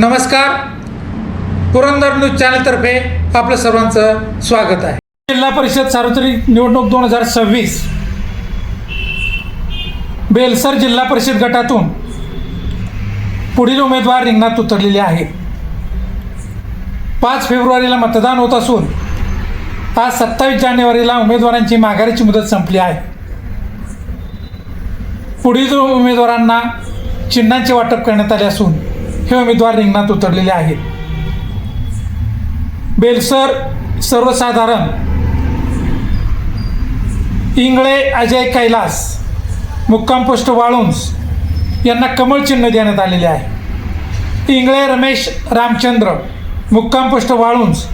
नमस्कार. पुरंदर न्यूज चॅनलतर्फे आपलं सर्वांचं स्वागत आहे. जिल्हा परिषद सार्वत्रिक निवडणूक दोन हजार सव्वीस. बेलसर जिल्हा परिषद गटातून पुढील उमेदवार रिंगणात उतरलेले आहेत. पाच फेब्रुवारीला मतदान होत असून आज सत्तावीस जानेवारीला उमेदवारांची माघारीची मुदत संपली आहे. पुढील उमेदवारांना चिन्हांचे वाटप करण्यात आले असून हे उमेदवार रिंगणात उतरलेले आहेत. बेलसर सर्वसाधारण. इंगळे अजय कैलास मुक्काम पोस्ट वाळुंज यांना कमळ चिन्ह देण्यात आलेले आहे. इंगळे रमेश रामचंद्र मुक्काम पोस्ट वाळुंज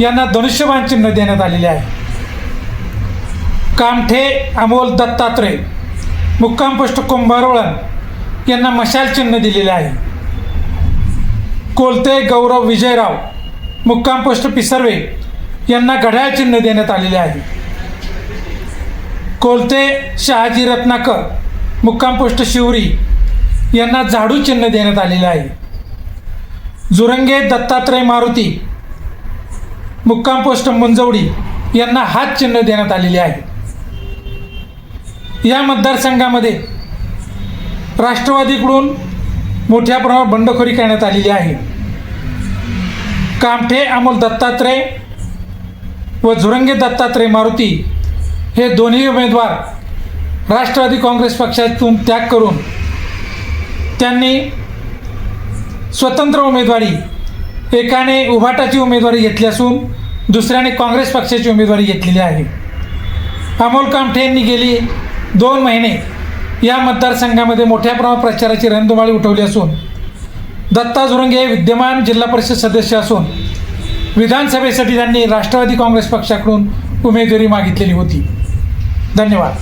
यांना धनुष्यबाण चिन्ह देण्यात आलेले आहे. कामठे अमोल दत्तात्रय मुक्काम पोस्ट कुंभारवळण यांना मशाल चिन्ह दिलेले आहे. कोलते गौरव विजयराव मुक्काम पोस्ट पिसर्वे यांना घड्याळ चिन्ह देण्यात आलेले आहे. कोलते शहाजी रत्नाकर मुक्काम पोस्ट शिवरी यांना झाडू चिन्ह देण्यात आलेले आहे. जुरंगे दत्तात्रय मारुती मुक्काम पोस्ट मुंजवडी यांना हात चिन्ह देण्यात आलेले आहे. या मतदारसंघामध्ये राष्ट्रवादीकडून मोठ्या प्रमाणात बंडखोरी करण्यात आलेली आहे. कामठे अमोल दत्तात्रय व झुरंगे दत्तात्रय मारुती हे दोन्ही उमेदवार राष्ट्रवादी काँग्रेस पक्षातून त्याग करून त्यांनी स्वतंत्र उमेदवारी एकाने उभाटाची उमेदवारी घेतली असून दुसऱ्याने काँग्रेस पक्षाची उमेदवारी घेतलेली आहे. अमोल कामठे यांनी गेली दोन महिने या मतदारसंघामध्ये मोठ्या प्रमाणात प्रचाराची रणधुमाळी उठवली असून दत्ता झुरंगे हे विद्यमान जिल्हा परिषद सदस्य असून विधानसभेसाठी त्यांनी राष्ट्रवादी काँग्रेस पक्षाकडून उमेदवारी मागितलेली होती. धन्यवाद.